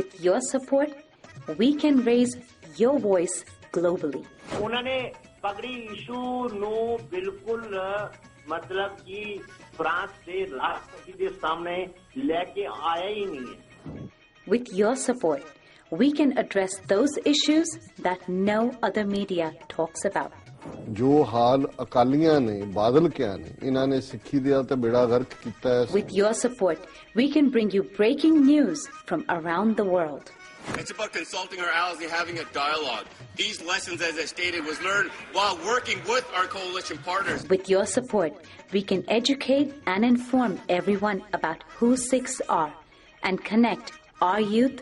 with your support, we can raise your voice globally. With your support, we can address those issues that no other media talks about. ਜੋ ਹਾਲ ਅਕਾਲੀਆਂ ਨੇ ਬਾਦਲ ਕਿਆ ਨੇ ਇਹਨਾਂ ਨੇ ਸਿੱਖੀ ਦਾ ਤੇ ਬੇੜਾ ਗਰਕ ਕੀਤਾ ਹੈ With your support, we can bring you breaking news from around the world. It's about consulting our allies and having a dialogue. These lessons, as I stated, was learned while working with our coalition partners. With your support, we can educate and inform everyone about who Sikhs are and connect our youth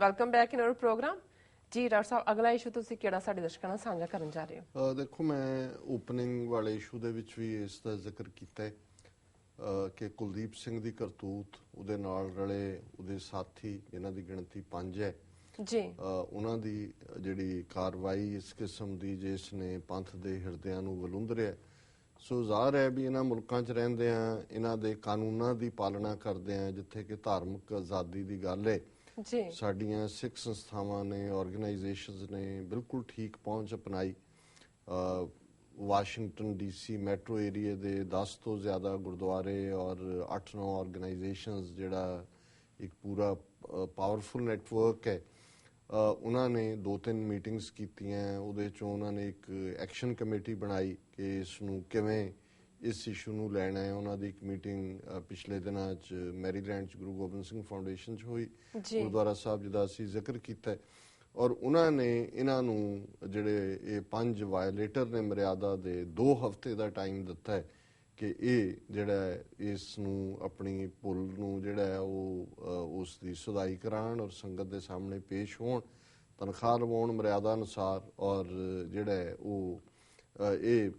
Welcome back in our program ਜੀ doctor ਸਾਹਿਬ ਅਗਲਾ issue ਤੁਸੀਂ ਕਿਹੜਾ ਸਾਡੇ ਦਰਸ਼ਕਾਂ ਨਾਲ ਸਾਂਝਾ ਕਰਨ ਜਾ ਰਹੇ ਹੋ? ਦੇਖੋ ਮੈਂ ਓਪਨਿੰਗ ਵਾਲੇ ਇਸ਼ੂ ਦੇ ਵਿੱਚ ਵੀ ਇਸ ਦਾ ਜ਼ਿਕਰ ਕੀਤਾ ਹੈ ਕਿ ਕੁਲਦੀਪ ਸਿੰਘ ਦੀ ਕਰਤੂਤ ਉਹਦੇ ਨਾਲ ਰਲੇ ਉਹਦੇ ਸਾਥੀ ਜਿਨ੍ਹਾਂ ਦੀ ਗਿਣਤੀ 5 ਹੈ ਜੀ। ਉਹਨਾਂ ਦੀ ਜਿਹੜੀ ਕਾਰਵਾਈ ਇਸ ਕਿਸਮ ਦੀ ਜਿਸ ਨੇ ਪੰਥ ਦੇ ਹਿਰਦਿਆਂ ਨੂੰ ਵਲੁੰਦਰਿਆ ਸੋ ਜ਼ਾਹਰ ਹੈ ਵੀ ਇਹਨਾਂ ਮੁਲਕਾਂ 'ਚ ਰਹਿੰਦੇ ਆ ਇਹਨਾਂ ਦੇ ਕਾਨੂੰਨਾਂ ਦੀ ਪਾਲਣਾ ਕਰਦੇ ਆ ਜਿੱਥੇ ਕਿ ਧਾਰਮਿਕ ਆਜ਼ਾਦੀ ਦੀ ਗੱਲ ਹੈ ਜੀ। ਸਾਡੀਆਂ ਸਿੱਖ ਸੰਸਥਾਵਾਂ ਨੇ ਆਰਗੇਨਾਈਜੇਸ਼ਨਸ ਨੇ ਬਿਲਕੁਲ ਠੀਕ ਪਹੁੰਚ ਅਪਣਾਈ। ਅ, ਵਾਸ਼ਿੰਗਟਨ ਡੀਸੀ ਮੈਟਰੋ ਏਰੀਆ ਦੇ 10 ਤੋਂ ਜ਼ਿਆਦਾ ਗੁਰਦੁਆਰੇ ਔਰ 8-9 ਆਰਗੇਨਾਈਜੇਸ਼ਨਸ ਜਿਹੜਾ ਇੱਕ ਪੂਰਾ ਪਾਵਰਫੁਲ ਨੈਟਵਰਕ ਹੈ। ਉਹਨਾਂ ਨੇ ਦੋ ਤਿੰਨ ਮੀਟਿੰਗਸ ਕੀਤੀਆਂ। ਉਹਦੇ ਚੋਂ ਉਹਨਾਂ ਨੇ ਇੱਕ ਐਕਸ਼ਨ ਕਮੇਟੀ ਬਣਾਈ ਕਿ ਇਸ ਨੂੰ ਕਿਵੇਂ ਇਸ ਇਸ਼ੂ ਨੂੰ ਲੈਣਾ ਹੈ। ਉਹਨਾਂ ਦੀ ਇੱਕ ਮੀਟਿੰਗ ਪਿਛਲੇ ਦਿਨਾਂ 'ਚ ਮੈਰੀਲੈਂਡ 'ਚ ਗੁਰੂ ਗੋਬਿੰਦ ਸਿੰਘ ਫਾਊਂਡੇਸ਼ਨ 'ਚ ਹੋਈ। ਗੁਰਦੁਆਰਾ ਸਾਹਿਬ ਜਿਹਦਾ ਅਸੀਂ ਜ਼ਿਕਰ ਕੀਤਾ ਹੈ। ਔਰ ਉਹਨਾਂ ਨੇ ਇਹਨਾਂ ਨੂੰ ਜਿਹੜੇ ਇਹ ਪੰਜ ਵਾਇਲੇਟਰ ਨੇ ਮਰਿਆਦਾ ਦੇ 2 ਹਫ਼ਤੇ ਦਾ ਟਾਈਮ ਦਿੱਤਾ ਹੈ ਕਿ ਇਹ ਜਿਹੜਾ ਇਸ ਨੂੰ ਆਪਣੀ ਭੁੱਲ ਨੂੰ ਜਿਹੜਾ ਉਹ ਉਸ ਦੀ ਸੁਧਾਈ ਕਰਾਉਣ ਔਰ ਸੰਗਤ ਦੇ ਸਾਹਮਣੇ ਪੇਸ਼ ਹੋਣ ਤਨਖਾਹ ਲਵਾਉਣ ਮਰਿਆਦਾ ਅਨੁਸਾਰ ਔਰ ਜਿਹੜਾ ਉਹ ਇਹ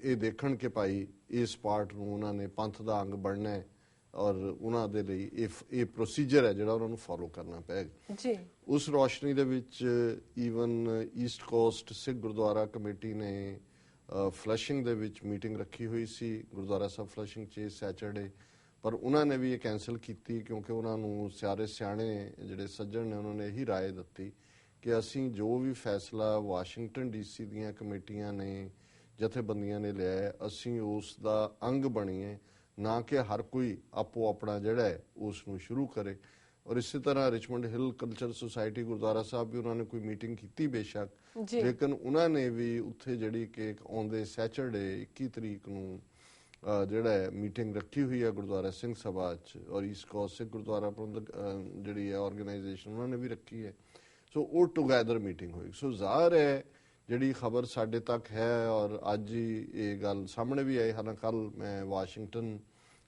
ਇਹ ਦੇਖਣ ਕਿ ਭਾਈ ਇਸ ਪਾਰਟ ਨੂੰ ਉਹਨਾਂ ਨੇ ਪੰਥ ਦਾ ਅੰਗ ਬਣਨਾ ਹੈ ਔਰ ਉਹਨਾਂ ਦੇ ਲਈ ਇਹ ਇਹ ਪ੍ਰੋਸੀਜਰ ਹੈ ਜਿਹੜਾ ਉਹਨਾਂ ਨੂੰ ਫੋਲੋ ਕਰਨਾ ਪਏਗਾ ਜੀ ਉਸ ਰੋਸ਼ਨੀ ਦੇ ਵਿੱਚ even East Coast Sikh Gurdwara committee ਨੇ ਫਲਸ਼ਿੰਗ ਦੇ ਵਿੱਚ ਮੀਟਿੰਗ ਰੱਖੀ ਹੋਈ ਸੀ ਗੁਰਦੁਆਰਾ ਸਾਹਿਬ ਫਲਸ਼ਿੰਗ 'ਚ ਸੈਚਰਡੇ ਪਰ ਉਹਨਾਂ ਨੇ ਵੀ ਇਹ ਕੈਨਸਲ ਕੀਤੀ ਕਿਉਂਕਿ ਉਹਨਾਂ ਨੂੰ ਸਿਆਰੇ ਸਿਆਣੇ ਜਿਹੜੇ ਸੱਜਣ ਨੇ ਉਹਨਾਂ ਨੇ ਇਹੀ رائے ਦਿੱਤੀ ਕਿ ਅਸੀਂ ਜੋ ਵੀ ਫੈਸਲਾ ਵਾਸ਼ਿੰਗਟਨ ਡੀਸੀ ਦੀਆਂ ਕਮੇਟੀਆਂ ਨੇ ਜਥੇਬੰਦੀਆਂ ਨੇ ਲਿਆ ਅਸੀਂ ਉਸ ਦਾ ਅੰਗ ਬਣੀਏ ਨਾ ਕਿ ਹਰ ਕੋਈ ਆਪੋ ਆਪਣਾ ਜਿਹੜਾ ਉਸ ਨੂੰ ਸ਼ੁਰੂ ਕਰੇ। ਔਰ ਇਸੇ ਤਰ੍ਹਾਂ Richmond Hill Culture Society Gurdwara Sahib ਵੀ ਉਹਨਾਂ ਨੇ ਕੋਈ ਮੀਟਿੰਗ ਕੀਤੀ ਬੇਸ਼ੱਕ। ਲੇਕਿਨ ਉਹਨਾਂ ਨੇ ਵੀ ਉੱਥੇ ਜਿਹੜੀ ਕਿ ਆਉਂਦੇ ਸੈਚਰਡੇ 21 ਤਰੀਕ ਨੂੰ ਜਿਹੜਾ ਹੈ ਮੀਟਿੰਗ ਰੱਖੀ ਹੋਈ ਹੈ ਗੁਰਦੁਆਰਾ ਸਿੰਘ ਸਭਾ ਚ। ਔਰ ਇਸ ਕੋਸ ਗੁਰਦੁਆਰਾ ਪ੍ਰਬੰਧਕ ਜਿਹੜੀ ਹੈ ਆਰਗੇਨਾਈਜੇਸ਼ਨ ਉਹਨਾਂ ਨੇ ਵੀ ਰੱਖੀ ਹੈ। ਸੋ ਉਹ ਟੁਗੇਦਰ ਮੀਟਿੰਗ ਹੋਈ। ਸੋ ਜ਼ਾਹਰ ਹੈ ਜਿਹੜੀ ਖਬਰ ਸਾਡੇ ਤੱਕ ਹੈ ਔਰ ਅੱਜ ਹੀ ਇਹ ਗੱਲ ਸਾਹਮਣੇ ਵੀ ਆਈ ਹਾਲਾਂ ਕੱਲ ਮੈਂ ਵਾਸ਼ਿੰਗਟਨ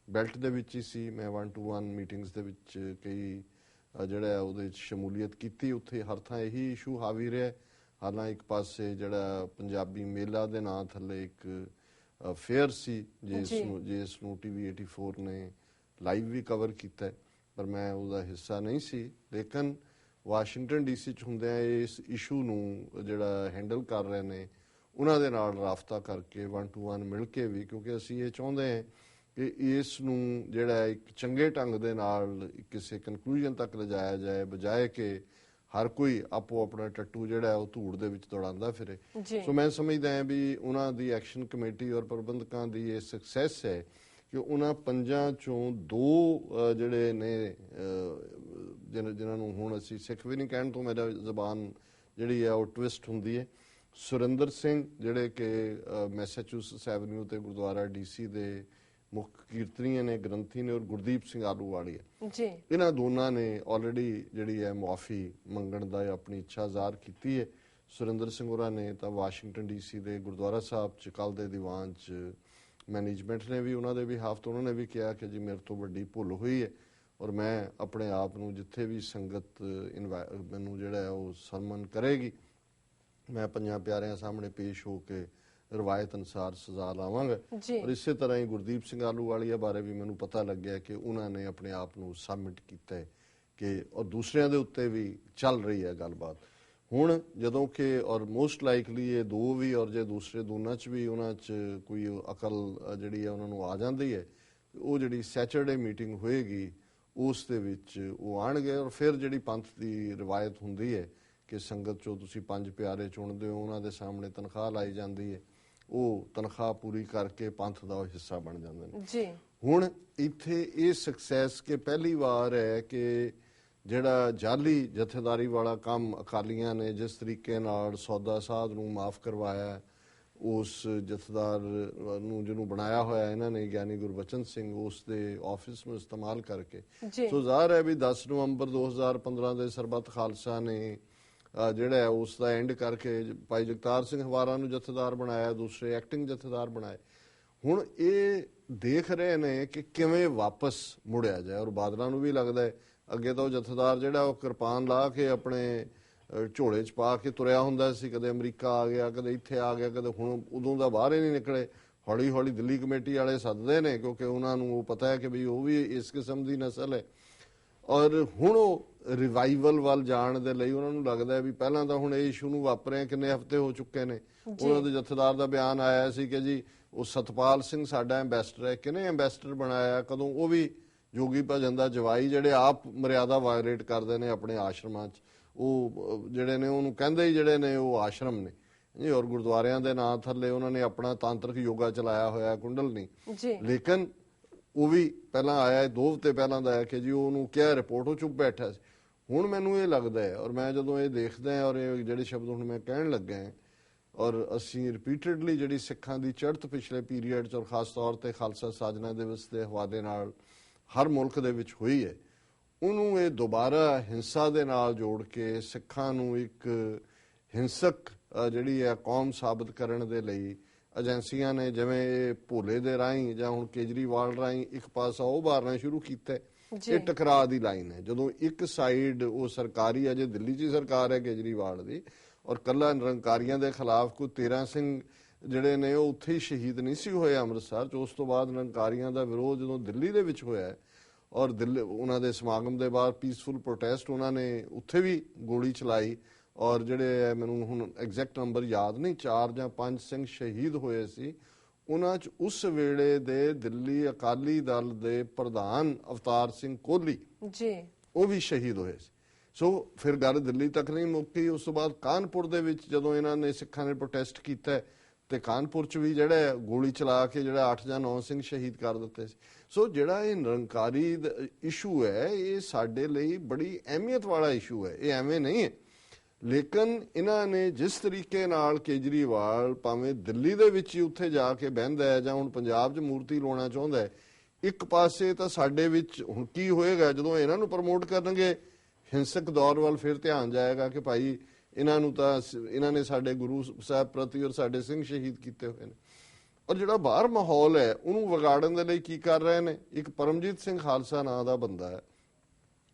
ਬੈਲਟ ਦੇ ਵਿੱਚ ਹੀ ਸੀ ਮੈਂ 1 ਟੂ 1 ਮੀਟਿੰਗਸ ਦੇ ਵਿੱਚ ਕਈ ਜਿਹੜਾ ਉਹਦੇ ਵਿੱਚ ਸ਼ਮੂਲੀਅਤ ਕੀਤੀ ਉੱਥੇ ਹਰ ਥਾਂ ਇਹੀ ਇਸ਼ੂ ਹਾਵੀ ਰਿਹਾ ਹਾਲਾਂ ਇੱਕ ਪਾਸੇ ਜਿਹੜਾ ਪੰਜਾਬੀ ਮੇਲਾ ਦੇ ਨਾਂ ਥੱਲੇ ਇੱਕ ਫੇਅਰ ਸੀ ਜਿਸ। ਨੂੰ ਜਿਸ ਨੂੰ ਟੀਵੀ 84 ਨੇ ਲਾਈਵ ਵੀ ਕਵਰ ਕੀਤਾ ਪਰ ਮੈਂ ਉਹਦਾ ਹਿੱਸਾ ਨਹੀਂ ਸੀ ਲੇਕਿਨ ਵਾਸ਼ਿੰਗਟਨ ਡੀਸੀ ਚ ਹੁੰਦਿਆਂ ਇਸ ਇਸ਼ੂ ਨੂੰ ਜਿਹੜਾ ਹੈਂਡਲ ਕਰ ਰਹੇ ਨੇ ਉਹਨਾਂ ਦੇ ਨਾਲ ਰਾਫਤਾ ਕਰਕੇ 1 ਟੂ 1 ਮਿਲ ਕੇ ਵੀ ਕਿਉਂਕਿ ਅਸੀਂ ਇਹ ਚਾਹੁੰਦੇ ਹਾਂ ਕਿ ਇਸ ਨੂੰ ਜਿਹੜਾ ਇੱਕ ਚੰਗੇ ਢੰਗ ਦੇ ਨਾਲ ਕਿਸੇ ਕਨਕਲੂਜਨ ਤੱਕ ਲਿਜਾਇਆ ਜਾਏ ਬਜਾਏ ਕਿ ਹਰ ਕੋਈ ਆਪੋ ਆਪਣਾ ਟੱਟੂ ਜਿਹੜਾ ਉਹ ਧੂੜ ਦੇ ਵਿੱਚ ਦੌੜਾਉਂਦਾ ਫਿਰੇ। ਸੋ ਮੈਂ ਸਮਝਦਾ ਹਾਂ ਵੀ ਉਹਨਾਂ ਦੀ ਐਕਸ਼ਨ ਕਮੇਟੀ ਔਰ ਪ੍ਰਬੰਧਕਾਂ ਦੀ ਇਹ ਸਕਸੈਸ ਹੈ ਕਿ ਉਹਨਾਂ ਪੰਜਾਂ ਚੋਂ ਦੋ ਜਿਹੜੇ ਨੇ ਜਿਨ੍ਹਾਂ ਜਿਨ੍ਹਾਂ ਨੂੰ ਹੁਣ ਅਸੀਂ ਸਿੱਖ ਵੀ ਨਹੀਂ ਕਹਿਣ ਤੋਂ ਮੇਰਾ ਜ਼ਬਾਨ ਜਿਹੜੀ ਹੈ ਉਹ ਟਵਿਸਟ ਹੁੰਦੀ ਹੈ। ਸੁਰਿੰਦਰ ਸਿੰਘ ਜਿਹੜੇ ਕਿ ਮੈਸਾਚੂਸਟਸ ਐਵਨਿਊ ਤੇ ਗੁਰਦੁਆਰਾ ਡੀਸੀ ਦੇ ਮੁੱਖ ਕੀਰਤਨੀਏ ਨੇ ਗ੍ਰੰਥੀ ਨੇ ਔਰ ਗੁਰਦੀਪ ਸਿੰਘ ਆਲੂਵਾਲੀਆ ਜੀ। ਇਹਨਾਂ ਦੋਨਾਂ ਨੇ ਆਲਰੇਡੀ ਜਿਹੜੀ ਹੈ ਮੁਆਫੀ ਮੰਗਣ ਦਾ ਆਪਣੀ ਇੱਛਾ ਜ਼ਾਹਰ ਕੀਤੀ ਹੈ। ਸੁਰਿੰਦਰ ਸਿੰਘ ਹੋਰਾਂ ਨੇ ਤਾਂ ਵਾਸ਼ਿੰਗਟਨ ਡੀਸੀ ਦੇ ਗੁਰਦੁਆਰਾ ਸਾਹਿਬ ਚ ਕੱਲ ਦੇ ਦੀਵਾਨ ਚ ਮੈਨੇਜਮੈਂਟ ਨੇ ਵੀ ਉਹਨਾਂ ਦੇ ਵੀ ਹਾਫਤ ਉਹਨਾਂ ਨੇ ਵੀ ਕਿਹਾ ਕਿ ਜੀ ਮੇਰੇ ਤੋਂ ਵੱਡੀ ਭੁੱਲ ਹੋਈ ਹੈ ਔਰ ਮੈਂ ਆਪਣੇ ਆਪ ਨੂੰ ਜਿੱਥੇ ਵੀ ਸੰਗਤ ਮੈਨੂੰ ਜਿਹੜਾ ਉਹ ਸਨਮਾਨ ਕਰੇਗੀ ਮੈਂ ਪੰਜਾਂ ਪਿਆਰਿਆਂ ਸਾਹਮਣੇ ਪੇਸ਼ ਹੋ ਕੇ ਰਵਾਇਤ ਅਨਸਾਰ ਸਜ਼ਾ ਲਾਵਾਂਗਾ। ਔਰ ਇਸੇ ਤਰ੍ਹਾਂ ਹੀ ਗੁਰਦੀਪ ਸਿੰਘ ਆਲੂਵਾਲੀਆ ਬਾਰੇ ਵੀ ਮੈਨੂੰ ਪਤਾ ਲੱਗਿਆ ਕਿ ਉਹਨਾਂ ਨੇ ਆਪਣੇ ਆਪ ਨੂੰ ਸਬਮਿਟ ਕੀਤਾ ਹੈ ਕਿ ਔਰ ਦੂਸਰਿਆਂ ਦੇ ਉੱਤੇ ਵੀ ਚੱਲ ਰਹੀ ਹੈ ਗੱਲਬਾਤ ਹੁਣ ਜਦੋਂ ਕਿ ਔਰ ਮੋਸਟ ਲਾਈਕਲੀ ਇਹ ਦੋ ਵੀ ਔਰ ਜੇ ਦੂਸਰੇ ਦੋਨਾਂ ਚ ਵੀ ਉਹਨਾਂ ਚ ਕੋਈ ਅਕਲ ਜਿਹੜੀ ਹੈ ਉਹਨਾਂ ਨੂੰ ਆ ਜਾਂਦੀ ਹੈ ਉਹ ਜਿਹੜੀ ਸੈਚਰਡੇ ਮੀਟਿੰਗ ਹੋਏਗੀ ਉਸ ਦੇ ਵਿੱਚ ਉਹ ਆਣਗੇ ਔਰ ਫਿਰ ਜਿਹੜੀ ਪੰਥ ਦੀ ਰਵਾਇਤ ਹੁੰਦੀ ਹੈ ਕਿ ਸੰਗਤ ਚੋਂ ਤੁਸੀਂ ਪੰਜ ਪਿਆਰੇ ਚੁਣਦੇ ਹੋ ਉਹਨਾਂ ਦੇ ਸਾਹਮਣੇ ਤਨਖਾਹ ਲਾਈ ਜਾਂਦੀ ਹੈ ਉਹ ਤਨਖਾਹ ਪੂਰੀ ਕਰਕੇ ਪੰਥ ਦਾ ਉਹ ਹਿੱਸਾ ਬਣ ਜਾਂਦੇ ਨੇ। ਜੀ। ਹੁਣ ਇੱਥੇ ਇਹ ਸਕਸੈਸ ਕਿ ਪਹਿਲੀ ਵਾਰ ਹੈ ਕਿ ਜਿਹੜਾ ਜਾਲੀ ਜਥੇਦਾਰੀ ਵਾਲਾ ਕੰਮ ਅਕਾਲੀਆਂ ਨੇ ਜਿਸ ਤਰੀਕੇ ਨਾਲ ਸੌਦਾ ਸਾਧ ਨੂੰ ਮਾਫ ਕਰਵਾਇਆ ਉਸ ਜਥੇਦਾਰ ਨੂੰ ਜਿਹਨੂੰ ਬਣਾਇਆ ਹੋਇਆ ਇਹਨਾਂ ਨੇ ਗਿਆਨੀ ਗੁਰਬਚਨ ਸਿੰਘ ਉਸ ਦੇ ਆਫਿਸ ਨੂੰ ਇਸਤੇਮਾਲ ਕਰਕੇ। ਸੋ ਜ਼ਾਹਰ ਹੈ ਵੀ 10 ਨਵੰਬਰ 2015 ਦੇ ਸਰਬੱਤ ਖਾਲਸਾ ਨੇ ਜਿਹੜਾ ਉਸ ਦਾ ਐਂਡ ਕਰਕੇ ਭਾਈ ਜਗਤਾਰ ਸਿੰਘ ਹਵਾਰਾ ਨੂੰ ਜਥੇਦਾਰ ਬਣਾਇਆ ਦੂਸਰੇ ਐਕਟਿੰਗ ਜਥੇਦਾਰ ਬਣਾਏ ਹੁਣ ਇਹ ਦੇਖ ਰਹੇ ਨੇ ਕਿ ਕਿਵੇਂ ਵਾਪਸ ਮੁੜਿਆ ਜਾਏ ਔਰ ਬਾਦਲਾਂ ਨੂੰ ਵੀ ਲੱਗਦਾ ਹੈ ਅੱਗੇ ਤਾਂ ਉਹ ਜਥੇਦਾਰ ਜਿਹੜਾ ਉਹ ਕਿਰਪਾਨ ਲਾ ਕੇ ਆਪਣੇ ਝੋਲੇ 'ਚ ਪਾ ਕੇ ਤੁਰਿਆ ਹੁੰਦਾ ਸੀ। ਕਦੇ ਅਮਰੀਕਾ ਆ ਗਿਆ ਕਦੇ ਇੱਥੇ ਆ ਗਿਆ ਕਦੇ ਹੁਣ ਉਦੋਂ ਦਾ ਬਾਹਰ ਹੀ ਨਹੀਂ ਨਿਕਲੇ। ਹੌਲੀ ਹੌਲੀ ਦਿੱਲੀ ਕਮੇਟੀ ਵਾਲੇ ਸੱਦਦੇ ਨੇ ਕਿਉਂਕਿ ਉਹਨਾਂ ਨੂੰ ਉਹ ਪਤਾ ਹੈ ਕਿ ਵੀ ਉਹ ਵੀ ਇਸ ਕਿਸਮ ਦੀ ਨਸਲ ਹੈ। ਔਰ ਹੁਣ ਉਹ ਰਿਵਾਈਵਲ ਵੱਲ ਜਾਣ ਦੇ ਲਈ ਉਹਨਾਂ ਨੂੰ ਲੱਗਦਾ ਹੈ ਵੀ ਪਹਿਲਾਂ ਤਾਂ ਹੁਣ ਇਹ ਇਸ਼ੂ ਨੂੰ ਵਾਪਰਿਆ ਕਿੰਨੇ ਹਫ਼ਤੇ ਹੋ ਚੁੱਕੇ ਨੇ। ਉਹਨਾਂ ਦੇ ਜਥੇਦਾਰ ਦਾ ਬਿਆਨ ਆਇਆ ਸੀ ਕਿ ਜੀ ਉਹ ਸਤਪਾਲ ਸਿੰਘ ਸਾਡਾ ਐਮਬੈਸਡਰ ਹੈ ਕਿਹਨੇ ਐਮਬੈਸਡਰ ਬਣਾਇਆ ਕਦੋਂ ਉਹ ਵੀ ਜੋਗੀ ਭਜਨ ਦਾ ਜਵਾਈ ਜਿਹੜੇ ਆਪ ਮਰਿਆਦਾ ਵਾਇਲੇਟ ਕਰਦੇ ਨੇ ਆਪਣੇ ਆਸ਼ਰਮਾਂ 'ਚ ਉਹ ਜਿਹੜੇ ਨੇ ਉਹਨੂੰ ਕਹਿੰਦੇ ਹੀ ਜਿਹੜੇ ਨੇ ਉਹ ਆਸ਼ਰਮ ਨੇ। ਜੀ ਔਰ ਗੁਰਦੁਆਰਿਆਂ ਦੇ ਨਾਂ ਥੱਲੇ ਉਹਨਾਂ ਨੇ ਆਪਣਾ ਤਾਂਤਰਿਕ ਯੋਗਾ ਚਲਾਇਆ ਹੋਇਆ ਕੁੰਡਲ ਜੀ। ਲੇਕਿਨ ਉਹ ਵੀ ਪਹਿਲਾਂ ਆਇਆ ਦੋ ਹਫ਼ਤੇ ਪਹਿਲਾਂ ਦਾ ਹੈ ਕਿ ਜੀ ਉਹਨੂੰ ਕਿਹਾ ਰਿਪੋਰਟ ਉਹ ਚੁੱਪ ਬੈਠਾ ਸੀ। ਹੁਣ ਮੈਨੂੰ ਇਹ ਲੱਗਦਾ ਹੈ ਔਰ ਮੈਂ ਜਦੋਂ ਇਹ ਦੇਖਦਾ ਹਾਂ ਔਰ ਇਹ ਜਿਹੜੇ ਸ਼ਬਦ ਹੁਣ ਮੈਂ ਕਹਿਣ ਲੱਗਾ ਹਾਂ ਔਰ ਅਸੀਂ ਰਿਪੀਟਡਲੀ ਜਿਹੜੀ ਸਿੱਖਾਂ ਦੀ ਚੜ੍ਹਤ ਪਿਛਲੇ ਪੀਰੀਅਡ 'ਚ ਔਰ ਖਾਸ ਤੌਰ ਤੇ ਖਾਲਸਾ ਸਾਜਨਾ ਦਿਵਸ ਦੇ ਹਵਾਲੇ ਨਾਲ ਹਰ ਮੁਲਕ ਦੇ ਵਿੱਚ ਹੋਈ ਹੈ। ਉਹਨੂੰ ਇਹ ਦੁਬਾਰਾ ਹਿੰਸਾ ਦੇ ਨਾਲ ਜੋੜ ਕੇ ਸਿੱਖਾਂ ਨੂੰ ਇੱਕ ਹਿੰਸਕ ਜਿਹੜੀ ਹੈ ਕੌਮ ਸਾਬਤ ਕਰਨ ਦੇ ਲਈ ਏਜੰਸੀਆਂ ਨੇ ਜਿਵੇਂ ਭੋਲੇ ਦੇ ਰਾਹੀਂ ਜਾਂ ਹੁਣ ਕੇਜਰੀਵਾਲ ਰਾਹੀਂ ਇੱਕ ਪਾਸਾ ਉਹ ਬਾਰਨਾ ਸ਼ੁਰੂ ਕੀਤਾ। ਇਹ ਟਕਰਾਅ ਦੀ ਲਾਈਨ ਹੈ। ਜਦੋਂ ਇੱਕ ਸਾਈਡ ਉਹ ਸਰਕਾਰੀ ਅਜੇ ਦਿੱਲੀ 'ਚ ਸਰਕਾਰ ਹੈ ਕੇਜਰੀਵਾਲ ਦੀ ਔਰ ਕੱਲਾ ਨਿਰੰਕਾਰੀਆਂ ਦੇ ਖਿਲਾਫ ਕੋਈ 13 ਸਿੰਘ ਜਿਹੜੇ ਨੇ ਉਹ ਉੱਥੇ ਹੀ ਸ਼ਹੀਦ ਨਹੀਂ ਸੀ ਹੋਏ ਅੰਮ੍ਰਿਤਸਰ 'ਚ ਉਸ ਤੋਂ ਬਾਅਦ ਨਿਰੰਕਾਰੀਆਂ ਦਾ ਵਿਰੋਧ ਜਦੋਂ ਦਿੱਲੀ ਦੇ ਵਿੱਚ ਹੋਇਆ ਔਰ ਦਿੱਲੀ ਉਹਨਾਂ ਦੇ ਸਮਾਗਮ ਦੇ ਬਾਅਦ ਪੀਸਫੁਲ ਪ੍ਰੋਟੈਸਟ ਉਹਨਾਂ ਨੇ ਉੱਥੇ ਵੀ ਗੋਲੀ ਚਲਾਈ ਔਰ ਜਿਹੜੇ ਮੈਨੂੰ ਹੁਣ ਐਗਜ਼ੈਕਟ ਨੰਬਰ ਯਾਦ ਨਹੀਂ 4 ਜਾਂ 5 ਸਿੰਘ ਸ਼ਹੀਦ ਹੋਏ ਸੀ ਉਹਨਾਂ 'ਚ ਉਸ ਵੇਲੇ ਦੇ ਦਿੱਲੀ ਅਕਾਲੀ ਦਲ ਦੇ ਪ੍ਰਧਾਨ ਅਵਤਾਰ ਸਿੰਘ ਕੋਹਲੀ ਜੀ। ਉਹ ਵੀ ਸ਼ਹੀਦ ਹੋਏ ਸੀ। ਸੋ ਫਿਰ ਗੱਲ ਦਿੱਲੀ ਤੱਕ ਨਹੀਂ ਮੁੱਕੀ ਉਸ ਤੋਂ ਬਾਅਦ ਕਾਨਪੁਰ ਦੇ ਵਿੱਚ ਜਦੋਂ ਇਹਨਾਂ ਨੇ ਸਿੱਖਾਂ ਨੇ ਪ੍ਰੋਟੈਸਟ ਕੀਤਾ ਤੇ ਕਾਨਪੁਰ ਚ ਵੀ ਜਿਹੜਾ ਗੋਲੀ ਚਲਾ ਕੇ ਜਿਹੜਾ 8 ਜਾਂ 9 ਸਿੰਘ ਸ਼ਹੀਦ ਕਰ ਦਿੱਤੇ ਸੀ। ਸੋ ਜਿਹੜਾ ਇਹ ਨਿਰੰਕਾਰੀ ਇਸ਼ੂ ਹੈ, ਇਹ ਸਾਡੇ ਲਈ ਬੜੀ ਅਹਿਮੀਅਤ ਵਾਲਾ ਇਸ਼ੂ ਹੈ। ਇਹ ਐਵੇਂ ਨਹੀਂ ਹੈ। ਲੇਕਿਨ ਇਹਨਾਂ ਨੇ ਜਿਸ ਤਰੀਕੇ ਨਾਲ ਕੇਜਰੀਵਾਲ ਭਾਵੇਂ ਦਿੱਲੀ ਦੇ ਵਿੱਚ ਹੀ ਉੱਥੇ ਜਾ ਕੇ ਬਹਿੰਦਾ ਹੈ ਜਾਂ ਹੁਣ ਪੰਜਾਬ 'ਚ ਮੂਰਤੀ ਲਾਉਣਾ ਚਾਹੁੰਦਾ ਹੈ, ਇੱਕ ਪਾਸੇ ਤਾਂ ਸਾਡੇ ਵਿੱਚ ਹੁਣ ਕੀ ਹੋਏਗਾ, ਜਦੋਂ ਇਹਨਾਂ ਨੂੰ ਪ੍ਰਮੋਟ ਕਰਨਗੇ, ਹਿੰਸਕ ਦੌਰ ਵੱਲ ਫਿਰ ਧਿਆਨ ਜਾਏਗਾ ਕਿ ਭਾਈ ਇਹਨਾਂ ਨੂੰ ਤਾਂ ਸ- ਇਹਨਾਂ ਨੇ ਸਾਡੇ ਗੁਰੂ ਸਾਹਿਬ ਪ੍ਰਤੀ ਔਰ ਸਾਡੇ ਸਿੰਘ ਸ਼ਹੀਦ ਕੀਤੇ ਹੋਏ ਨੇ। ਔਰ ਜਿਹੜਾ ਬਾਹਰ ਮਾਹੌਲ ਹੈ ਉਹਨੂੰ ਵਿਗਾੜਨ ਦੇ ਲਈ ਕੀ ਕਰ ਰਹੇ ਨੇ? ਇੱਕ ਪਰਮਜੀਤ ਸਿੰਘ ਖਾਲਸਾ ਨਾਂ ਦਾ ਬੰਦਾ ਹੈ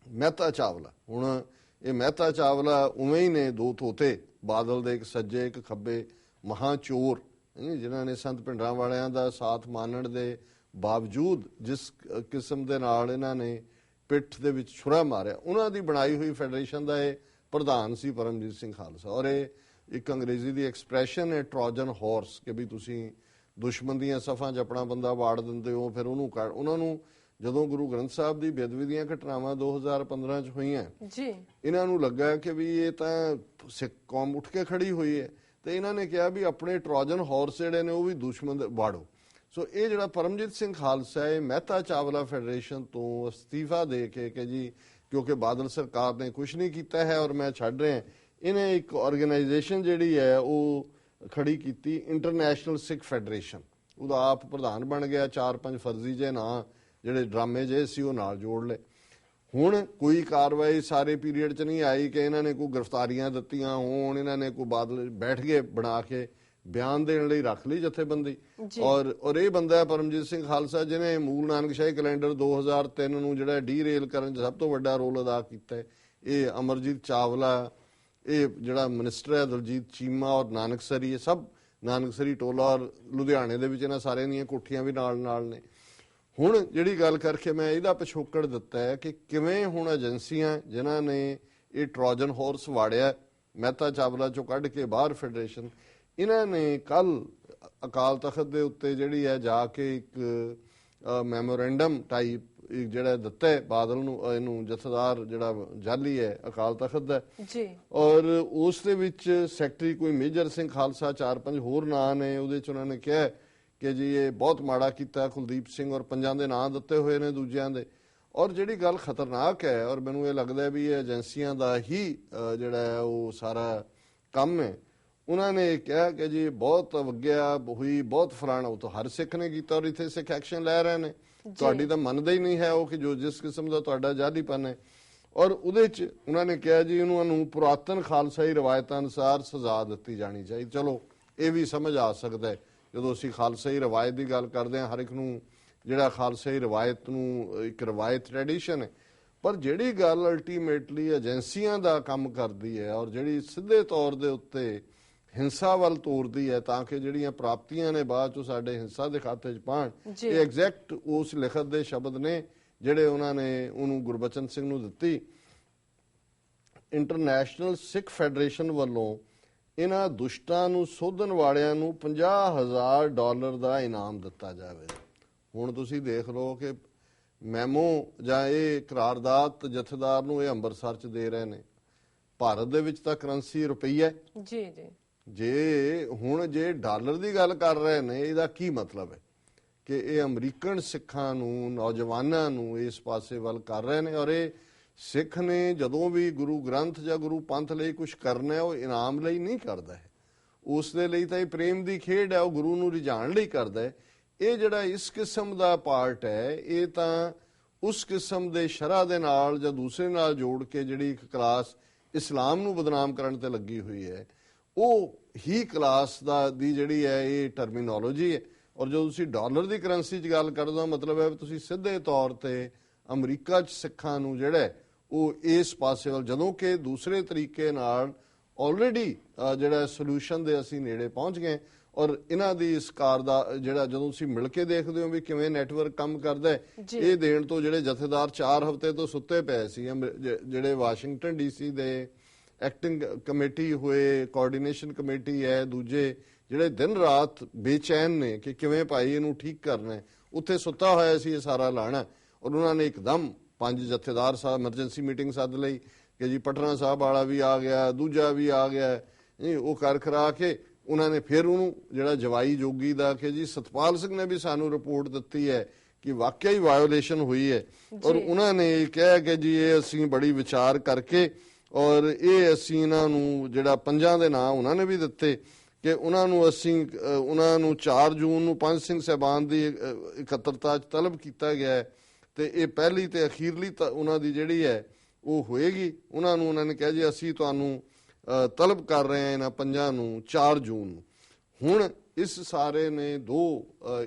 ਮਹਿਤਾ ਚਾਵਲਾ। ਹੁਣ ਇਹ ਮਹਿਤਾ ਚਾਵਲਾ ਉਵੇਂ ਹੀ ਨੇ ਦੋ ਤੋਤੇ ਬਾਦਲ ਦੇ ਇੱਕ ਸੱਜੇ ਇੱਕ ਖੱਬੇ ਮਹਾ ਚੋਰ ਹੈਂ, ਜਿਨ੍ਹਾਂ ਨੇ ਸੰਤ ਭਿੰਡਰਾਂ ਵਾਲਿਆਂ ਦਾ ਸਾਥ ਮਾਨਣ ਦੇ ਬਾਵਜੂਦ ਜਿਸ ਕਿਸਮ ਦੇ ਨਾਲ ਇਹਨਾਂ ਨੇ ਪਿੱਠ ਦੇ ਵਿੱਚ ਛੁਰਾ ਮਾਰਿਆ। ਉਹਨਾਂ ਦੀ ਬਣਾਈ ਹੋਈ ਫੈਡਰੇਸ਼ਨ ਦਾ ਇਹ ਪ੍ਰਧਾਨ ਸੀ ਪਰਮਜੀਤ ਸਿੰਘ ਖਾਲਸਾ। ਔਰ ਇਹ ਇੱਕ ਅੰਗਰੇਜ਼ੀ ਦੀ ਐਕਸਪ੍ਰੈਸ਼ਨ ਹੈ ਟ੍ਰੋਜਨ ਹਾਰਸ ਕਿ ਵੀ ਤੁਸੀਂ ਦੁਸ਼ਮਣ ਦੀਆਂ ਸਫਾਂ 'ਚ ਆਪਣਾ ਬੰਦਾ ਵਾੜ ਦਿੰਦੇ ਹੋ ਫਿਰ ਉਹਨੂੰ ਉਹਨਾਂ ਨੂੰ ਜਦੋਂ ਗੁਰੂ ਗ੍ਰੰਥ ਸਾਹਿਬ ਦੀ ਬੇਦਬੀ ਦੀਆਂ ਘਟਨਾਵਾਂ 2015 'ਚ ਹੋਈਆਂ ਜੀ। ਇਹਨਾਂ ਨੂੰ ਲੱਗਾ ਕਿ ਵੀ ਇਹ ਤਾਂ ਸਿੱਖ ਕੌਮ ਉੱਠ ਕੇ ਖੜੀ ਹੋਈ ਹੈ। ਤੇ ਇਹਨਾਂ ਨੇ ਕਿਹਾ ਵੀ ਆਪਣੇ ਟਰੋਜਨ ਹਾਰਸ ਜਿਹੜੇ ਨੇ ਉਹ ਵੀ ਦੁਸ਼ਮਣ ਵਾੜੋ। ਸੋ ਇਹ ਜਿਹੜਾ ਪਰਮਜੀਤ ਸਿੰਘ ਖਾਲਸਾ ਹੈ ਮਹਿਤਾ ਚਾਵਲਾ ਫੈਡਰੇਸ਼ਨ ਤੋਂ ਅਸਤੀਫਾ ਦੇ ਕੇ ਕਿ ਜੀ ਕਿਉਂਕਿ ਬਾਦਲ ਸਰਕਾਰ ਨੇ ਕੁਝ ਨਹੀਂ ਕੀਤਾ ਹੈ ਔਰ ਮੈਂ ਛੱਡ ਰਿਹਾ ਇਹਨੇ ਇੱਕ ਆਰਗੇਨਾਈਜੇਸ਼ਨ ਜਿਹੜੀ ਹੈ, ਉਹ ਖੜੀ ਕੀਤੀ ਇੰਟਰਨੈਸ਼ਨਲ ਸਿੱਖ ਫੈਡਰੇਸ਼ਨ ਉਹਦਾ ਆਪ ਪ੍ਰਧਾਨ ਬਣ ਗਿਆ ਚਾਰ ਪੰਜ ਫਰਜ਼ੀ ਜੇ ਨਾਂ, ਜਿਹੜੇ ਡਰਾਮੇ ਜੇ ਸੀ, ਉਹ ਨਾਲ ਜੋੜ ਲਏ। ਹੁਣ ਕੋਈ ਕਾਰਵਾਈ ਸਾਰੇ ਪੀਰੀਅਡ 'ਚ ਨਹੀਂ ਆਈ ਕਿ ਇਹਨਾਂ ਨੇ ਕੋਈ ਗ੍ਰਿਫਤਾਰੀਆਂ ਦਿੱਤੀਆਂ ਹੋਣ, ਇਹਨਾਂ ਨੇ ਕੋਈ ਬਾਦਲ ਬੈਠ ਗਏ ਬਣਾ ਕੇ ਬਿਆਨ ਦੇਣ ਲਈ ਰੱਖ ਲਈ ਜਥੇਬੰਦੀ। ਔਰ ਔਰ ਇਹ ਬੰਦਾ ਹੈ ਪਰਮਜੀਤ ਸਿੰਘ ਖਾਲਸਾ ਜਿਹਨੇ ਮੂਲ ਨਾਨਕਸ਼ਾਹੀ ਕੈਲੰਡਰ 2003 ਨੂੰ ਜਿਹੜਾ ਡੀਰੇਲ ਕਰਨ 'ਚ ਸਭ ਤੋਂ ਵੱਡਾ ਰੋਲ ਅਦਾ ਕੀਤਾ ਇਹ ਅਮਰਜੀਤ ਚਾਵਲਾ ਇਹ ਜਿਹੜਾ ਮਿਨਿਸਟਰ ਹੈ ਦਲਜੀਤ ਚੀਮਾ ਔਰ ਨਾਨਕਸਰੀ ਇਹ ਸਭ ਨਾਨਕਸਰੀ ਟੋਲਾ ਔਰ ਲੁਧਿਆਣੇ ਦੇ ਵਿੱਚ ਇਹਨਾਂ ਸਾਰਿਆਂ ਦੀਆਂ ਕੋਠੀਆਂ ਵੀ ਨਾਲ ਨਾਲ ਨੇ। ਹੁਣ ਜਿਹੜੀ ਗੱਲ ਕਰਕੇ ਮੈਂ ਇਹਦਾ ਪਿਛੋਕੜ ਦਿੱਤਾ ਹੈ ਕਿ ਕਿਵੇਂ ਹੁਣ ਏਜੰਸੀਆਂ ਜਿਨ੍ਹਾਂ ਨੇ ਇਹ ਟਰੋਜਨ ਹਾਰਸ ਵਾੜਿਆ ਮਹਿਤਾ ਚਾਵਲਾ ਚੋਂ ਕੱਢ ਕੇ ਬਾਹਰ ਫੈਡਰੇਸ਼ਨ ਇਹਨਾਂ ਨੇ ਕੱਲ ਅਕਾਲ ਤਖਤ ਦੇ ਉੱਤੇ ਜਿਹੜੀ ਹੈ ਜਾ ਕੇ ਇੱਕ ਮੈਮੋਰੈਂਡਮ ਟਾਈਪ ਜਿਹੜਾ ਦਿੱਤਾ ਹੈ ਬਾਦਲ ਨੂੰ ਇਹਨੂੰ ਜਥੇਦਾਰ ਜਿਹੜਾ ਜਾਲੀ ਹੈ ਅਕਾਲ ਤਖਤ ਦਾ। ਜੀ। ਔਰ ਉਸ ਦੇ ਵਿੱਚ ਸੈਕਟਰੀ ਕੋਈ ਮੇਜਰ ਸਿੰਘ ਖਾਲਸਾ ਚਾਰ ਪੰਜ ਹੋਰ ਨਾਂ ਨੇ ਉਹਦੇ ਚ ਉਹਨਾਂ ਨੇ ਕਿਹਾ ਕਿ ਜੀ ਇਹ ਬਹੁਤ ਮਾੜਾ ਕੀਤਾ ਕੁਲਦੀਪ ਸਿੰਘ ਔਰ ਪੰਜਾਂ ਦੇ ਨਾਂ ਦਿੱਤੇ ਹੋਏ ਨੇ ਦੂਜਿਆਂ ਦੇ। ਔਰ ਜਿਹੜੀ ਗੱਲ ਖਤਰਨਾਕ ਹੈ ਔਰ ਮੈਨੂੰ ਇਹ ਲੱਗਦਾ ਵੀ ਇਹ ਏਜੰਸੀਆਂ ਦਾ ਹੀ ਜਿਹੜਾ ਹੈ ਉਹ ਸਾਰਾ ਕੰਮ ਹੈ। ਉਹਨਾਂ ਨੇ ਕਿਹਾ ਕਿ ਜੀ ਬਹੁਤ ਵਗਿਆ ਹੋਈ ਬਹੁਤ ਫਲਾਣਾ ਉਹ ਤਾਂ ਹਰ ਸਿੱਖ ਨੇ ਕੀਤਾ ਔਰ ਇੱਥੇ ਸਿੱਖ ਐਕਸ਼ਨ ਲੈ ਰਹੇ ਨੇ। ਤੁਹਾਡੀ ਤਾਂ ਮੰਨਦਾ ਹੀ ਨਹੀਂ ਹੈ ਉਹ ਕਿ ਜੋ ਜਿਸ ਕਿਸਮ ਦਾ ਤੁਹਾਡਾ ਜਾਲੀਪਨ ਹੈ। ਔਰ ਉਹਦੇ ਚ ਉਹਨਾਂ ਨੇ ਕਿਹਾ ਜੀ ਉਹਨਾਂ ਨੂੰ ਪੁਰਾਤਨ ਖਾਲਸਾਈ ਰਵਾਇਤਾਂ ਅਨੁਸਾਰ ਸਜ਼ਾ ਦਿੱਤੀ ਜਾਣੀ ਚਾਹੀਦੀ ਚਲੋ ਇਹ ਵੀ ਸਮਝ ਆ ਸਕਦਾ ਹੈ। ਜਦੋਂ ਅਸੀਂ ਖਾਲਸਾਈ ਰਵਾਇਤ ਦੀ ਗੱਲ ਕਰਦੇ ਹਾਂ ਹਰ ਇੱਕ ਨੂੰ ਜਿਹੜਾ ਖਾਲਸਾਈ ਰਵਾਇਤ ਨੂੰ ਇੱਕ ਰਵਾਇਤ ਟ੍ਰੈਡੀਸ਼ਨ ਹੈ। ਪਰ ਜਿਹੜੀ ਗੱਲ ਅਲਟੀਮੇਟਲੀ ਏਜੰਸੀਆਂ ਦਾ ਕੰਮ ਕਰਦੀ ਹੈ ਔਰ ਜਿਹੜੀ ਸਿੱਧੇ ਤੌਰ ਦੇ ਉੱਤੇ ਹਿੰਸਾ ਵੱਲ ਤੋਰਦੀ ਹੈ ਤਾਂ ਕਿ ਜਿਹੜੀਆਂ ਪ੍ਰਾਪਤੀਆਂ ਨੇ ਬਾਅਦ ਚ ਸਾਡੇ ਹਿੰਸਾ ਦੇ ਖਾਤੇ 'ਚ ਪਾਣ। ਇਹ ਐਗਜ਼ੈਕਟ ਉਸ ਲਿਖਤ ਦੇ ਸ਼ਬਦ ਨੇ ਜਿਹੜੇ ਉਹਨਾਂ ਨੇ ਉਹਨੂੰ ਗੁਰਬਚਨ ਸਿੰਘ ਨੂੰ ਦਿੱਤੀ। ਇੰਟਰਨੈਸ਼ਨਲ ਸਿੱਖ ਫੈਡਰੇਸ਼ਨ ਵੱਲੋਂ ਇਹਨਾਂ ਦੁਸ਼ਟਾਂ ਨੂੰ ਸੋਧਣ ਵਾਲਿਆਂ ਨੂੰ 50000 ਡਾਲਰ ਦਾ ਇਨਾਮ ਦਿੱਤਾ ਜਾਵੇ। ਹੁਣ ਤੁਸੀਂ ਦੇਖ ਲਓ ਕਿ ਮੈਮੋ ਜਾਂ ਇਹ ਕਰਾਰਦਾਦ ਜਥੇਦਾਰ ਨੂੰ ਇਹ ਅੰਮ੍ਰਿਤਸਰ ਚ ਦੇ ਰਹੇ ਨੇ। ਭਾਰਤ ਦੇ ਵਿੱਚ ਤਾਂ ਕਰੰਸੀ ਰੁਪਈਆ ਜੀ ਜੀ। ਜੇ ਹੁਣ ਜੇ ਡਾਲਰ ਦੀ ਗੱਲ ਕਰ ਰਹੇ ਨੇ, ਇਹਦਾ ਕੀ ਮਤਲਬ ਹੈ? ਕਿ ਇਹ ਅਮਰੀਕਨ ਸਿੱਖਾਂ ਨੂੰ, ਨੌਜਵਾਨਾਂ ਨੂੰ ਇਸ ਪਾਸੇ ਵੱਲ ਕਰ ਰਹੇ ਨੇ ਔਰ ਇਹ ਸਿੱਖ ਨੇ ਜਦੋਂ ਵੀ ਗੁਰੂ ਗ੍ਰੰਥ ਜਾਂ ਗੁਰੂ ਪੰਥ ਲਈ ਕੁਝ ਕਰਨਾ ਹੈ, ਉਹ ਇਨਾਮ ਲਈ ਨਹੀਂ ਕਰਦਾ ਹੈ। ਉਸ ਦੇ ਲਈ ਤਾਂ ਇਹ ਪ੍ਰੇਮ ਦੀ ਖੇਡ ਹੈ, ਉਹ ਗੁਰੂ ਨੂੰ ਰਿਝਾਣ ਲਈ ਕਰਦਾ ਹੈ। ਇਹ ਜਿਹੜਾ ਇਸ ਕਿਸਮ ਦਾ ਪਾਰਟ ਹੈ, ਇਹ ਤਾਂ ਉਸ ਕਿਸਮ ਦੇ ਸ਼ਰਾ ਦੇ ਨਾਲ ਜਾਂ ਦੂਸਰੇ ਨਾਲ ਜੋੜ ਕੇ ਜਿਹੜੀ ਇੱਕ ਕਲਾਸ ਇਸਲਾਮ ਨੂੰ ਬਦਨਾਮ ਕਰਨ ਤੇ ਲੱਗੀ ਹੋਈ ਹੈ ਉਹ ਹੀ ਕਲਾਸ ਦਾ ਦੀ ਜਿਹੜੀ ਹੈ ਇਹ ਟਰਮੀਨੋਲੋਜੀ ਹੈ ਔਰ ਜਦੋਂ ਤੁਸੀਂ ਡਾਲਰ ਦੀ ਕਰੰਸੀ 'ਚ ਗੱਲ ਕਰਦੇ ਹੋ ਮਤਲਬ ਹੈ ਤੁਸੀਂ ਸਿੱਧੇ ਤੌਰ ਤੇ ਅਮਰੀਕਾ 'ਚ ਸਿੱਖਾਂ ਨੂੰ ਜਿਹੜਾ ਉਹ ਇਸ ਪਾਸੇ ਵੱਲ ਜਦੋਂ ਕਿ ਦੂਸਰੇ ਤਰੀਕੇ ਨਾਲ ਆਲਰੇਡੀ ਜਿਹੜਾ ਸੋਲੂਸ਼ਨ ਦੇ ਅਸੀਂ ਨੇੜੇ ਪਹੁੰਚ ਗਏ ਔਰ ਇਹਨਾਂ ਦੀ ਇਸ ਕਾਰ ਦਾ ਜਿਹੜਾ ਜਦੋਂ ਤੁਸੀਂ ਮਿਲ ਕੇ ਦੇਖਦੇ ਹੋ ਵੀ ਕਿਵੇਂ ਨੈਟਵਰਕ ਕੰਮ ਕਰਦਾ ਹੈ। ਇਹ ਦੇਣ ਤੋਂ ਜਿਹੜੇ ਜਥੇਦਾਰ 4 ਹਫ਼ਤੇ ਤੋਂ ਸੁੱਤੇ ਪਏ ਸੀ ਜਿਹੜੇ ਵਾਸ਼ਿੰਗਟਨ ਡੀਸੀ ਦੇ ਐਕਟਿੰਗ ਕਮੇਟੀ ਹੋਏ ਕੋਆਰਡੀਨੇਸ਼ਨ ਕਮੇਟੀ ਹੈ ਦੂਜੇ ਜਿਹੜੇ ਦਿਨ ਰਾਤ ਬੇਚੈਨ ਨੇ ਕਿ ਕਿਵੇਂ ਭਾਈ ਇਹਨੂੰ ਠੀਕ ਕਰਨਾ ਹੈ ਉੱਥੇ ਸੁੱਤਾ ਹੋਇਆ ਸੀ ਇਹ ਸਾਰਾ ਲਾਣਾ। ਔਰ ਉਹਨਾਂ ਨੇ ਇੱਕਦਮ ਪੰਜ ਜਥੇਦਾਰ ਸਾਹਿਬ ਐਮਰਜੈਂਸੀ ਮੀਟਿੰਗ ਸੱਦ ਲਈ ਕਿ ਜੀ ਪਟਨਾ ਸਾਹਿਬ ਵਾਲਾ ਵੀ ਆ ਗਿਆ ਦੂਜਾ ਵੀ ਆ ਗਿਆ। ਇਹ ਉਹ ਕਰ ਕਰਾ ਕੇ ਉਹਨਾਂ ਨੇ ਫਿਰ ਉਹਨੂੰ ਜਿਹੜਾ ਜਵਾਈ ਜੋਗੀ ਦਾ ਕਿ ਜੀ ਸਤਪਾਲ ਸਿੰਘ ਨੇ ਵੀ ਸਾਨੂੰ ਰਿਪੋਰਟ ਦਿੱਤੀ ਹੈ ਕਿ ਵਾਕਿਆ ਹੀ ਵਾਇਓਲੇਸ਼ਨ ਹੋਈ ਹੈ। ਔਰ ਉਹਨਾਂ ਨੇ ਇਹ ਕਿਹਾ ਕਿ ਜੀ ਇਹ ਅਸੀਂ ਬੜੀ ਵਿਚਾਰ ਕਰਕੇ ਔਰ ਇਹ ਅਸੀਂ ਇਹਨਾਂ ਨੂੰ, ਜਿਹੜਾ ਪੰਜਾਂ ਦੇ ਨਾਂ ਉਹਨਾਂ ਨੇ ਵੀ ਦਿੱਤੇ, ਕਿ ਉਹਨਾਂ ਨੂੰ ਅਸੀਂ ਉਹਨਾਂ ਨੂੰ 4 ਜੂਨ ਨੂੰ ਪੰਜ ਸਿੰਘ ਸਹਿਬਾਨ ਦੀ ਇਕੱਤਰਤਾ 'ਚ ਤਲਬ ਕੀਤਾ ਗਿਆ ਹੈ। ਤੇ ਇਹ ਪਹਿਲੀ ਤੇ ਅਖੀਰਲੀ ਤਾਂ, ਉਹਨਾਂ ਦੀ ਜਿਹੜੀ ਹੈ, ਉਹ ਹੋਏਗੀ। ਉਹਨਾਂ ਨੂੰ ਉਹਨਾਂ ਨੇ ਕਿਹਾ ਜੀ, ਅਸੀਂ ਤੁਹਾਨੂੰ ਤਲਬ ਕਰ ਰਹੇ ਹਾਂ ਇਹਨਾਂ ਪੰਜਾਂ ਨੂੰ 4 ਜੂਨ ਨੂੰ। ਹੁਣ ਇਸ ਸਾਰੇ ਨੇ ਦੋ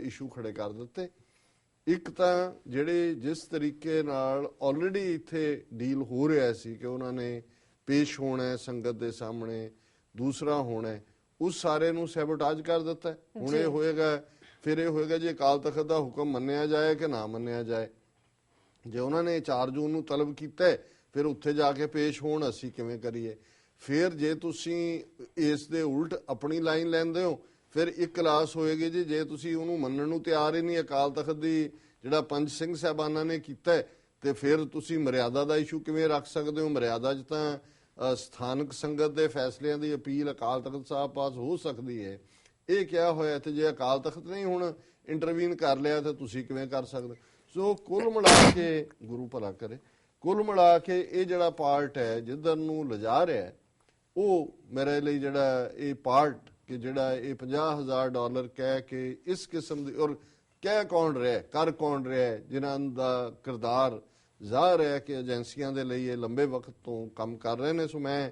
ਇਸ਼ੂ ਖੜੇ ਕਰ ਦਿੱਤੇ। ਇੱਕ ਤਾਂ ਜਿਹੜੇ ਜਿਸ ਤਰੀਕੇ ਨਾਲ ਆਲਰੇਡੀ ਇੱਥੇ ਡੀਲ ਹੋ ਰਿਹਾ ਸੀ ਕਿ ਉਹਨਾਂ ਨੇ ਪੇਸ਼ ਹੋਣਾ ਹੈ ਸੰਗਤ ਦੇ ਸਾਹਮਣੇ ਦੂਸਰਾ ਹੋਣਾ ਹੈ, ਉਸ ਸਾਰੇ ਨੂੰ ਸੈਬੋਟਾਜ ਕਰ ਦਿੱਤਾ। ਹੁਣ ਇਹ ਹੋਏਗਾ ਫਿਰ ਇਹ ਹੋਏਗਾ ਜੇ ਅਕਾਲ ਤਖਤ ਦਾ ਹੁਕਮ ਮੰਨਿਆ ਜਾਏ ਕਿ ਨਾ ਮੰਨਿਆ ਜਾਏ। ਜੇ ਉਹਨਾਂ ਨੇ 4 ਜੂਨ ਨੂੰ ਤਲਬ ਕੀਤਾ ਫਿਰ ਉੱਥੇ ਜਾ ਕੇ ਪੇਸ਼ ਹੋਣ ਅਸੀਂ ਕਿਵੇਂ ਕਰੀਏ? ਫਿਰ ਜੇ ਤੁਸੀਂ ਇਸ ਦੇ ਉਲਟ ਆਪਣੀ ਲਾਈਨ ਲੈਂਦੇ ਹੋ ਫਿਰ ਇੱਕ ਕਲਾਸ ਹੋਏਗੀ ਜੀ ਜੇ ਤੁਸੀਂ ਉਹਨੂੰ ਮੰਨਣ ਨੂੰ ਤਿਆਰ ਹੀ ਨਹੀਂ ਅਕਾਲ ਤਖਤ ਦੀ ਜਿਹੜਾ ਪੰਜ ਸਿੰਘ ਸਾਹਿਬਾਨਾਂ ਨੇ ਕੀਤਾ ਤੇ ਫਿਰ ਤੁਸੀਂ ਮਰਿਆਦਾ ਦਾ ਇਸ਼ੂ ਕਿਵੇਂ ਰੱਖ ਸਕਦੇ ਹੋ? ਮਰਿਆਦਾ 'ਚ ਤਾਂ ਸਥਾਨਕ ਸੰਗਤ ਦੇ ਫੈਸਲਿਆਂ ਦੀ ਅਪੀਲ ਅਕਾਲ ਤਖਤ ਸਾਹਿਬ ਪਾਸ ਹੋ ਸਕਦੀ ਹੈ। ਇਹ ਕਿਹਾ ਹੋਇਆ ਤੇ ਜੇ ਅਕਾਲ ਤਖਤ ਨੇ ਹੁਣ ਇੰਟਰਵੀਨ ਕਰ ਲਿਆ ਤਾਂ ਤੁਸੀਂ ਕਿਵੇਂ ਕਰ ਸਕਦੇ? ਸੋ ਕੁੱਲ ਮਿਲਾ ਕੇ ਗੁਰੂ ਭਲਾ ਕਰੇ। ਕੁੱਲ ਮਿਲਾ ਕੇ ਇਹ ਜਿਹੜਾ ਪਾਰਟ ਹੈ ਜਿੱਧਰ ਨੂੰ ਲਿਜਾ ਰਿਹਾ ਹੈ ਉਹ ਮੇਰੇ ਲਈ ਜਿਹੜਾ ਇਹ ਪਾਰਟ ਕਿ ਜਿਹੜਾ ਇਹ 50000 ਡਾਲਰ ਕਹਿ ਕੇ ਇਸ ਕਿਸਮ ਦੀ ਔਰ ਕਹਿ ਕੌਣ ਰਿਹਾ ਕਰ ਕੌਣ ਰਿਹਾ ਹੈ, ਜਿਨ੍ਹਾਂ ਦਾ ਕਿਰਦਾਰ ਜ਼ਾਹਰ ਹੈ ਕਿ ਏਜੰਸੀਆਂ ਦੇ ਲਈ ਇਹ ਲੰਬੇ ਵਕਤ ਤੋਂ ਕੰਮ ਕਰ ਰਹੇ ਨੇ ਸੋ ਮੈਂ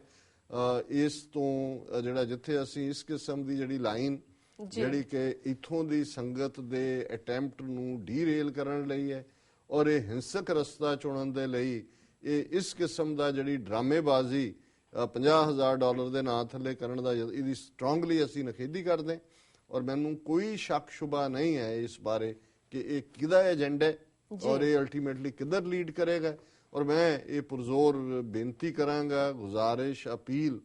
ਇਸ ਤੋਂ ਜਿਹੜਾ ਜਿੱਥੇ ਅਸੀਂ ਇਸ ਕਿਸਮ ਦੀ ਜਿਹੜੀ ਲਾਈਨ ਜਿਹੜੀ ਕਿ ਇਥੋਂ ਦੀ ਸੰਗਤ ਦੇ ਅਟੈਂਪਟ ਨੂੰ ਡੀਰੇਲ ਕਰਨ ਲਈ ਹੈ ਔਰ ਇਹ ਹਿੰਸਕ ਰਸਤਾ ਚੁਣਨ ਦੇ ਲਈ ਇਹ ਇਸ ਕਿਸਮ ਦਾ ਜਿਹੜੀ ਡਰਾਮੇਬਾਜ਼ੀ ਅ, 50000 ਡਾਲਰ ਦੇ ਨਾਂ ਥੱਲੇ ਕਰਨ ਦਾ ਇਹਦੀ ਸਟਰੋਂਗਲੀ ਅਸੀਂ ਨਖੇਦੀ ਕਰਦੇ ਔਰ ਮੈਨੂੰ ਕੋਈ ਸ਼ੱਕ ਸ਼ੁਬਾ ਨਹੀਂ ਹੈ ਇਸ ਬਾਰੇ ਕਿ ਇਹ ਕਿਹਦਾ ਏਜੰਡਾ ਹੈ। ਔਰ ਇਹ ਅਲਟੀਮੇਟਲੀ ਕਿੱਧਰ ਲੀਡ ਕਰੇਗਾ? ਔਰ ਮੈਂ ਇਹ ਪੁਰਜ਼ੋਰ ਬੇਨਤੀ ਕਰਾਂਗਾ ਗੁਜ਼ਾਰਿਸ਼ ਅਪੀਲ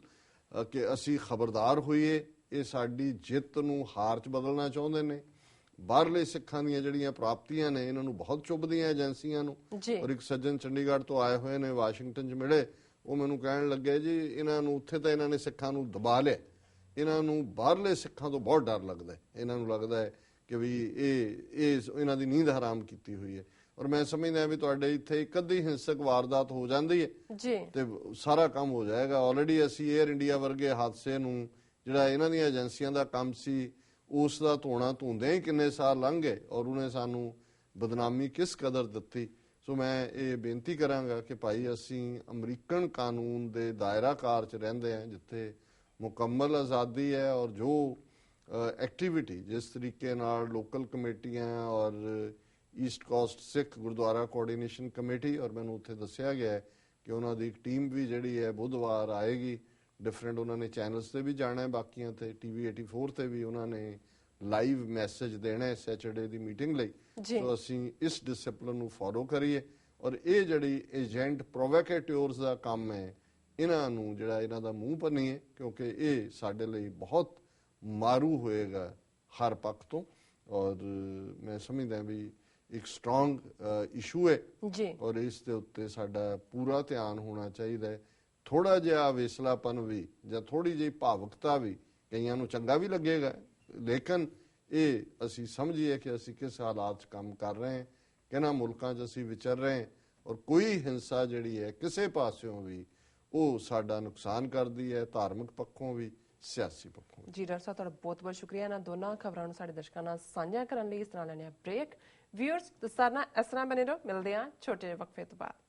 ਕਿ ਅਸੀਂ ਖਬਰਦਾਰ ਹੋਈਏ। ਇਹ ਸਾਡੀ ਜਿੱਤ ਨੂੰ ਹਾਰ ਚ ਬਦਲਣਾ ਚਾਹੁੰਦੇ ਨੇ। ਬਾਹਰਲੇ ਸਿੱਖਾਂ ਦੀਆਂ ਜਿਹੜੀਆਂ ਪ੍ਰਾਪਤੀਆਂ ਨੇ ਇਹਨਾਂ ਨੂੰ ਬਹੁਤ ਚੁੱਭਦੀਆਂ ਏਜੰਸੀਆਂ ਨੂੰ। ਔਰ ਇੱਕ ਸੱਜਣ ਚੰਡੀਗੜ੍ਹ ਤੋਂ ਆਏ ਹੋਏ ਨੇ ਵਾਸ਼ਿੰਗਟਨ 'ਚ ਮਿਲੇ। ਉਹ ਮੈਨੂੰ ਕਹਿਣ ਲੱਗੇ ਜੀ ਇਹਨਾਂ ਨੂੰ ਉੱਥੇ ਤਾਂ ਇਹਨਾਂ ਨੇ ਸਿੱਖਾਂ ਨੂੰ ਦਬਾ ਲਿਆ। ਇਹਨਾਂ ਨੂੰ ਬਾਹਰਲੇ ਸਿੱਖਾਂ ਤੋਂ ਬਹੁਤ ਡਰ ਲੱਗਦਾ ਹੈ। ਇਹਨਾਂ ਨੂੰ ਲੱਗਦਾ ਹੈ ਕਿ ਵੀ ਇਹ ਇਹ ਇਹਨਾਂ ਦੀ ਨੀਂਦ ਹਰਾਮ ਕੀਤੀ ਹੋਈ ਹੈ। ਔਰ ਮੈਂ ਸਮਝਦਾ ਵੀ ਤੁਹਾਡੇ ਇੱਥੇ ਇੱਕ ਅੱਧੀ ਹਿੰਸਕ ਵਾਰਦਾਤ ਹੋ ਜਾਂਦੀ ਹੈ ਜੀ। ਤੇ ਸਾਰਾ ਕੰਮ ਹੋ ਜਾਏਗਾ। ਆਲਰੇਡੀ ਅਸੀਂ 에ਅਰ ਇੰਡੀਆ ਵਰਗੇ ਹਾਦਸੇ ਨੂੰ ਜਿਹੜਾ ਇਹਨਾਂ ਦੀਆਂ ਏਜੰਸੀਆਂ ਦਾ ਕੰਮ ਸੀ ਉਸ ਦਾ ਧੋਣਾ ਧੁੰਦੇ ਹੀ ਕਿੰਨੇ ਸਾਲ ਲੰਘ ਗਏ ਔਰ ਉਹਨੇ ਸਾਨੂੰ ਬਦਨਾਮੀ ਕਿਸ ਕਦਰ ਦਿੱਤੀ। ਸੋ ਮੈਂ ਇਹ ਬੇਨਤੀ ਕਰਾਂਗਾ ਕਿ ਭਾਈ ਅਸੀਂ ਅਮਰੀਕਨ ਕਾਨੂੰਨ ਦੇ ਦਾਇਰਾਕਾਰ ਚ ਰਹਿੰਦੇ ਹਾਂ ਜਿੱਥੇ ਮੁਕੰਮਲ ਆਜ਼ਾਦੀ ਹੈ ਔਰ ਜੋ ਐਕਟੀਵਿਟੀ ਜਿਸ ਤਰੀਕੇ ਨਾਲ ਲੋਕਲ ਕਮੇਟੀਆਂ ਔਰ East Coast Sikh Gurdwara Coordination Committee ਔਰ ਮੈਨੂੰ ਉੱਥੇ ਦੱਸਿਆ ਗਿਆ ਹੈ ਕਿ ਉਹਨਾਂ ਦੀ ਇੱਕ ਟੀਮ ਵੀ ਜਿਹੜੀ ਹੈ ਬੁੱਧਵਾਰ ਆਏਗੀ। ਡਿਫਰੈਂਟ ਉਹਨਾਂ ਨੇ ਚੈਨਲਸ ਤੇ ਵੀ ਜਾਣਾ ਹੈ ਬਾਕੀਆਂ ਤੇ ਟੀਵੀ 84 ਤੇ ਵੀ ਉਹਨਾਂ ਨੇ ਲਾਈਵ ਮੈਸੇਜ ਦੇਣਾ ਹੈ ਸੈਚਰਡੇ ਦੀ ਮੀਟਿੰਗ ਲਈ। ਸੋ ਅਸੀਂ ਇਸ ਡਿਸਪਲਿਨ ਨੂੰ ਫੋਲੋ ਕਰੀਏ। ਔਰ ਇਹ ਜਿਹੜੀ ਏਜੰਟ ਪ੍ਰੋਵੋਕੇਟਿਵਰਸ ਦਾ ਕੰਮ ਹੈ ਇਹਨਾਂ ਨੂੰ ਜਿਹੜਾ ਇਹਨਾਂ ਦਾ ਮੂੰਹ ਪੰਨੀਏ ਕਿਉਂਕਿ ਇਹ ਸਾਡੇ ਲਈ ਬਹੁਤ ਮਾਰੂ ਹੋਏਗਾ ਹਰ ਪੱਖ ਤੋਂ। ਔਰ ਮੈਂ ਸਮਝਦਾ ਵੀ ਇੱਕ ਸਟਰੋਂਗ ਇਸ਼ੂ ਹੈ। ਜੀ। ਔਰ ਇਸ ਦੇ ਉੱਤੇ ਸਾਡਾ ਪੂਰਾ ਧਿਆਨ ਹੋਣਾ ਚਾਹੀਦਾ ਹੈ। ਥੋੜਾ ਜਿਹਾ ਵੇਸਲਾਪਨ ਵੀ ਜਾਂ ਥੋੜੀ ਜਿਹੀ ਭਾਵੁਕਤਾ ਵੀ ਕਈਆਂ ਨੂੰ ਚੰਗਾ ਵੀ ਲੱਗੇਗਾ। ਲੇਕਿਨ ਇਹ ਅਸੀਂ ਸਮਝੀਏ ਕਿ ਅਸੀਂ ਕਿਸ ਹਾਲਾਤ 'ਚ ਕੰਮ ਕਰ ਰਹੇ ਹਾਂ ਕਿਹਨਾਂ ਮੁਲਕਾਂ 'ਚ ਅਸੀਂ ਵਿਚਰ ਰਹੇ ਹਾਂ। ਔਰ ਕੋਈ ਹਿੰਸਾ ਜਿਹੜੀ ਹੈ ਕਿਸੇ ਪਾਸਿਓਂ ਵੀ ਉਹ ਸਾਡਾ ਨੁਕਸਾਨ ਕਰਦੀ ਹੈ ਧਾਰਮਿਕ ਪੱਖੋਂ ਵੀ। ਸਿਆਸੀ ਪੱਖੋਂ ਜੀ, ਡਾਕਟਰ ਸਾਹਿਬ, ਤੁਹਾਡਾ ਬਹੁਤ ਬਹੁਤ ਸ਼ੁਕਰੀਆ। ਇਹਨਾਂ ਦੋਨਾਂ ਖਬਰਾਂ ਨੂੰ ਸਾਡੇ ਦਰਸ਼ਕਾਂ ਨਾਲ ਸਾਂਝਾ ਕਰਨ ਲਈ ਇਸ ਤਰ੍ਹਾਂ ਲੈਣੇ ਆ ਬ੍ਰੇਕ ਵਿਊਅਰਸ ਦਸਤਾਨਾ ਇਸ ਤਰ੍ਹਾਂ ਬਨੇ ਰਹੋ। ਮਿਲਦੇ ਆ ਛੋਟੇ ਵਕਫੇ ਤੋਂ ਬਾਅਦ।